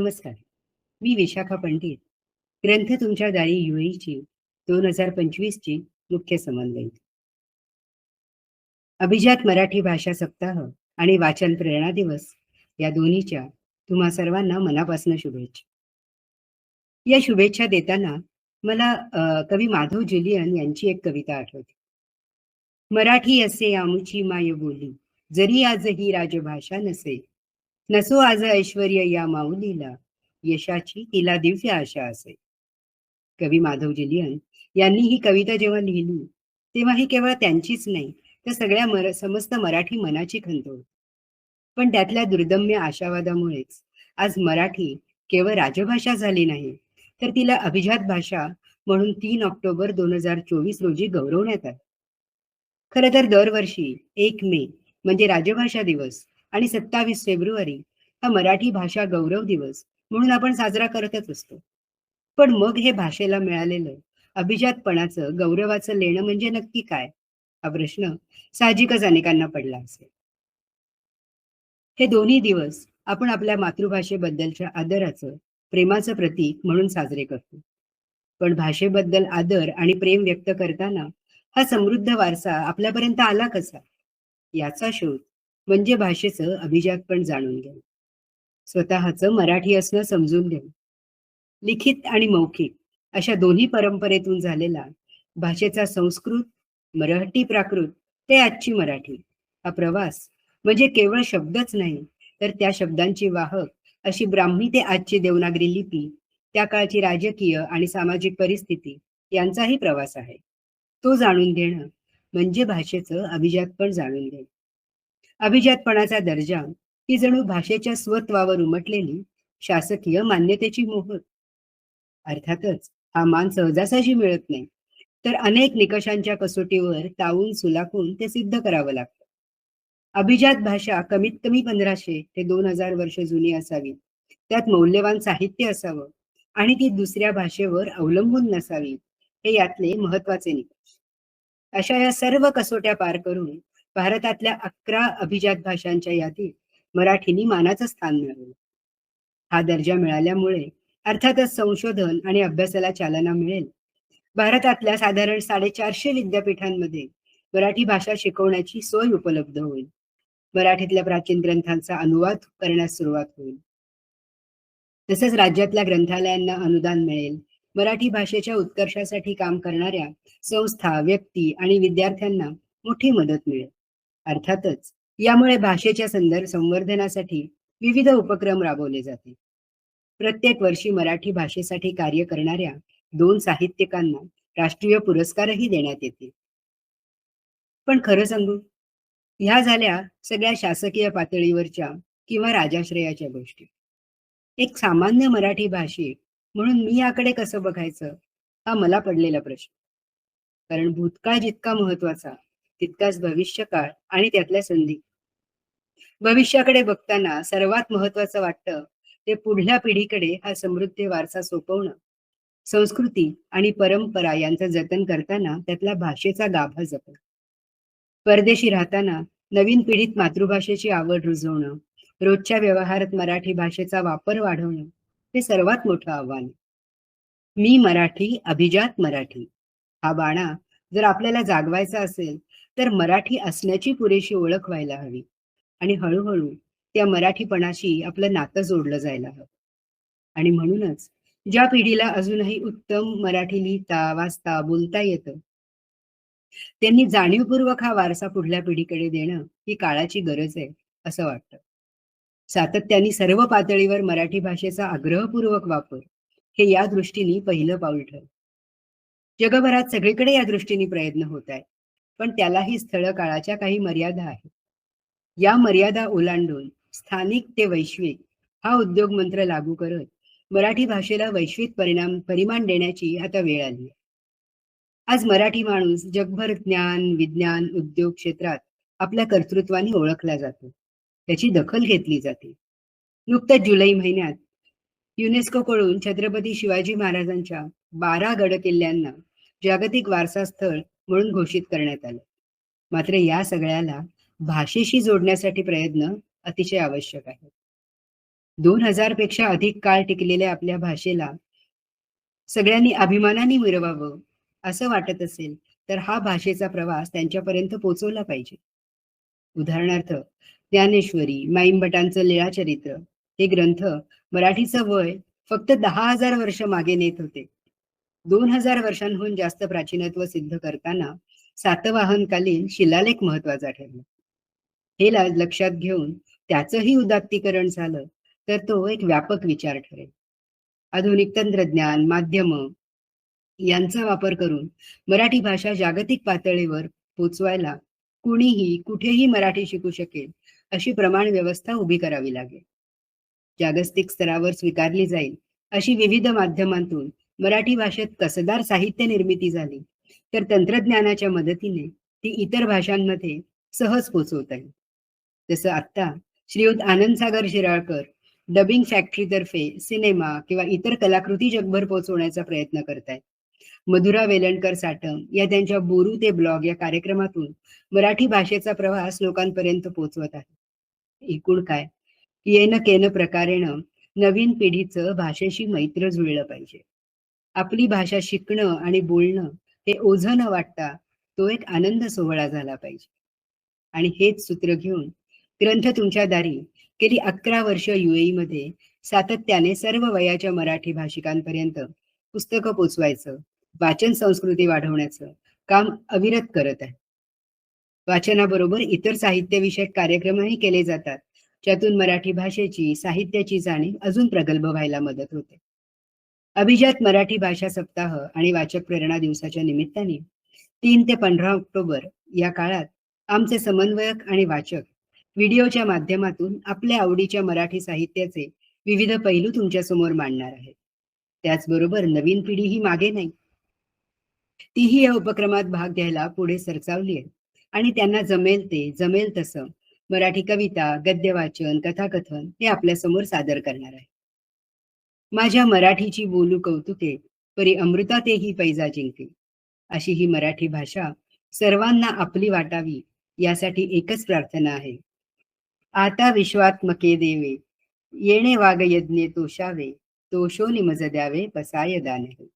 नमस्कार. मी विशाखा पंडित. ग्रंथ तुमच्या दारी युएची दोन हजार पंचवीस ची मुख्य समन्वयित अभिजात मराठी भाषा सप्ताह आणि वाचन प्रेरणा दिवस या दोन्हीच्या तुम्हा सर्वांना मनापासून शुभेच्छा. या शुभेच्छा देताना मला कवी माधव जुलियन यांची एक कविता आठवते. मराठी असे आमुची माय बोली जरी आज ही राजभाषा नसे नसो आज ऐश्वर या माऊलीला. यशाची तिला दिव्य आशा असे. कवी माधव जिलियन यांनी ही कविता जेव्हा लिहिली तेव्हा ही केवळ त्यांचीच नाही तर सगळ्या मर समस्त मराठी मनाची खंत होती. पण त्यातल्या दुर्दम्य आशावादामुळेच आज मराठी केवळ राजभाषा झाली नाही तर तिला अभिजात भाषा म्हणून तीन ऑक्टोबर दोन हजार चोवीस रोजी गौरवण्यात आलं. खरं तर दरवर्षी एक मे म्हणजे राजभाषा दिवस आणि सत्तावीस फेब्रुवारी हा मराठी भाषा गौरव दिवस म्हणून आपण साजरा करतच असतो. पण मग हे भाषेला मिळालेलं अभिजातपणाचं गौरवाचं लेणं म्हणजे नक्की काय? हा प्रश्न साहजिकच अनेकांना पडला असेल. हे दोन्ही दिवस आपण आपल्या मातृभाषेबद्दलच्या आदराचं प्रेमाचं प्रतीक म्हणून साजरे करतो. पण भाषेबद्दल आदर आणि प्रेम व्यक्त करताना हा समृद्ध वारसा आपल्यापर्यंत आला कसा? याचा शोध म्हणजे भाषेचं अभिजात पण जाणून घेणं. स्वतःचं मराठी असणं समजून घेणं. लिखित आणि मौखिक अशा दोन्ही परंपरेतून झालेला भाषेचा संस्कृत मराठी प्राकृत ते आजची मराठी. हा प्रवास म्हणजे केवळ शब्दच नाही तर त्या शब्दांची वाहक अशी ब्राह्मी ते आजची देवनागरी लिपी त्या काळची राजकीय आणि सामाजिक परिस्थिती यांचाही प्रवास आहे. तो जाणून घेणं म्हणजे भाषेचं अभिजात पण जाणून घेणं. अभिजातपणाचा दर्जा ही जणू भाषेच्या स्वत्वावर उमटलेली शासकीय मान्यतेची मोहर. अर्थातच हा मान सहजासहजी मिळत नाही तर अनेक निकषांच्या कसोटीवर तावून सुलाखून ते सिद्ध करावं लागतं. अभिजात भाषा कमीत कमी पंधराशे ते दोन हजार वर्ष जुनी असावी त्यात मौल्यवान साहित्य असावं आणि ती दुसऱ्या भाषेवर अवलंबून नसावी हे यातले महत्त्वाचे निकष. अशा या सर्व कसोट्या पार करून भारतातल्या अकरा अभिजात भाषांच्या यादीत मराठीनी मानाचं स्थान मिळवलं. हा दर्जा मिळाल्यामुळे अर्थातच संशोधन आणि अभ्यासाला चालना मिळेल. भारतातल्या साधारण साडेचारशे विद्यापीठांमध्ये मराठी भाषा शिकवण्याची सोय उपलब्ध होईल. मराठीतल्या प्राचीन ग्रंथांचा अनुवाद करण्यास सुरुवात होईल. तसंच राज्यातल्या ग्रंथालयांना अनुदान मिळेल. मराठी भाषेच्या उत्कर्षासाठी काम करणाऱ्या संस्था व्यक्ती आणि विद्यार्थ्यांना मोठी मदत मिळेल. अर्थातच यामुळे भाषेच्या संदर्भ संवर्धनासाठी विविध उपक्रम राबवले जाते. प्रत्येक वर्षी मराठी भाषेसाठी कार्य करणाऱ्या दोन साहित्यिकांना राष्ट्रीय पुरस्कारही देण्यात येतील पण खरं सांगू ह्या झाल्या सगळ्या शासकीय पातळीवरच्या किंवा राजाश्रयाच्या गोष्टी. एक सामान्य मराठी भाषिक म्हणून मी याकडे कसं बघायचं हा मला पडलेला प्रश्न. कारण भूतकाळ जितका महत्त्वाचा तितकाच भविष्यकाळ आणि त्यातल्या संधी. भविष्याकडे बघताना सर्वात महत्वाचं वाटतं ते पुढल्या पिढीकडे हा समृद्धी वारसा सोपवणं. संस्कृती आणि परंपरा यांचं जतन करताना त्यातल्या भाषेचा गाभा जपणं. परदेशी राहताना नवीन पिढीत मातृभाषेची आवड रुजवणं रोजच्या व्यवहारात मराठी भाषेचा वापर वाढवणं हे सर्वात मोठं आव्हान आहे. मी मराठी अभिजात मराठी. हा बाणा जर आपल्याला जागवायचा असेल तर मराठी असण्याची पुरेशी ओळख व्हायला हवी. आणि हळूहळू त्या मराठीपणाशी आपलं नातं जोडलं जायला हवं. आणि म्हणूनच ज्या पिढीला अजूनही उत्तम मराठी लिहिता वाचता बोलता येतं त्यांनी जाणीवपूर्वक हा वारसा पुढल्या पिढीकडे देणं ही काळाची गरज आहे असं वाटतं. सातत्याने सर्व पातळीवर मराठी भाषेचा आग्रहपूर्वक वापर हे या दृष्टीने पहिलं पाऊल ठरलं. जगभरात सगळीकडे या दृष्टीने प्रयत्न होत आहेत. पण त्यालाही स्थळ काळाच्या काही मर्यादा आहेत. या मर्यादा ओलांडून स्थानिक ते वैश्विक हा उद्योग मंत्र लागू करत मराठी भाषेला वैश्विक परिणाम परिमाण देण्याची आता वेळ आली आहे. आज मराठी माणूस जगभर ज्ञान विज्ञान उद्योग क्षेत्रात आपल्या कर्तृत्वाने ओळखला जातो. त्याची दखल घेतली जाते. नुकत्याच जुलै महिन्यात युनेस्कोकडून छत्रपती शिवाजी महाराजांच्या बारा गड किल्ल्यांना जागतिक वारसा स्थळ म्हणून घोषित करण्यात आले. मात्र या सगळ्याला भाषेशी जोडण्यासाठी प्रयत्न अतिशय आवश्यक आहे दोन हजारपेक्षा अधिक काळ टिकलेल्या आपल्या भाषेला सगळ्यांनी अभिमानाने मिरवावं असं वाटत असेल तर हा भाषेचा प्रवास त्यांच्यापर्यंत पोचवला पाहिजे. उदाहरणार्थ ज्ञानेश्वरी माईंबटांचं लीळाचरित्र हे ग्रंथ मराठीचं वय फक्त दहा हजार वर्ष मागे नेत होते. दोन हजार वर्षांहून जास्त प्राचीनत्व सिद्ध करताना सातवाहनकालीन शिलालेख महत्त्वाचा ठरला. हे लक्षात घेऊन त्याचंही उदात्तीकरण झालं तर तो एक व्यापक विचार ठरेल. आधुनिक तंत्रज्ञान माध्यम यांचा वापर करून मराठी भाषा जागतिक पातळीवर पोचवायला कुणीही कुठेही मराठी शिकू शकेल अशी प्रमाण व्यवस्था उभी करावी लागेल. जागतिक स्तरावर स्वीकारली जाईल अशी विविध माध्यमांतून मराठी भाषेत कसदार साहित्य निर्मिती झाली. तर तंत्रज्ञानाच्या मदतीने ती इतर भाषांमध्ये सहज पोचवत आहे जसं आत्ता श्रीयुत आनंद सागर शिराळकर डबिंग फॅक्टरीतर्फे सिनेमा किंवा इतर कलाकृती जगभर पोहोचवण्याचा प्रयत्न करतायत. मधुरा वेलणकर साटम या त्यांच्या बोरू ते ब्लॉग या कार्यक्रमातून मराठी भाषेचा प्रवास लोकांपर्यंत पोहोचवत आहे एकूण काय? येन केन प्रकारेनं नवीन पिढीचं भाषेशी मैत्र जुळलं पाहिजे. आपली भाषा शिकणं आणि बोलणं हे ओझं न वाटता तो एक आनंद सोहळा झाला पाहिजे. आणि हेच सूत्र घेऊन ग्रंथ तुमच्या दारी गेली अकरा वर्ष युएई मध्ये सातत्याने सर्व वयाच्या मराठी भाषिकांपर्यंत पुस्तकं पोचवायचं वाचन संस्कृती वाढवण्याचं काम अविरत करत आहे. वाचनाबरोबर इतर साहित्यविषयक कार्यक्रमही केले जातात ज्यातून मराठी भाषेची साहित्याची जाणीव अजून प्रगल्भ व्हायला मदत होते. अभिजात मराठी भाषा सप्ताह आणि वाचक प्रेरणा दिवसाच्या निमित्ताने तीन ते पंधरा ऑक्टोबर या काळात आमचे समन्वयक आणि वाचक व्हिडिओच्या माध्यमातून आपल्या आवडीच्या मराठी साहित्याचे विविध पैलू तुमच्यासमोर मांडणार आहेत. त्याचबरोबर नवीन पिढी ही मागे नाही. तीही या उपक्रमात भाग घ्यायला पुढे सरसावली आहे आणि त्यांना जमेल ते जमेल तसं मराठी कविता गद्य वाचन कथाकथन हे आपल्यासमोर सादर करणार आहे माझ्या मराठीची बोलू कौतुके परी अमृता तेही पैजा जिंके. अशी ही मराठी भाषा सर्वांना आपली वाटावी यासाठी एकच प्रार्थना आहे. आता विश्वात्मके देवे येणे वाग यज्ञे तोषावे तोषो निमज द्यावे पसाय दानहे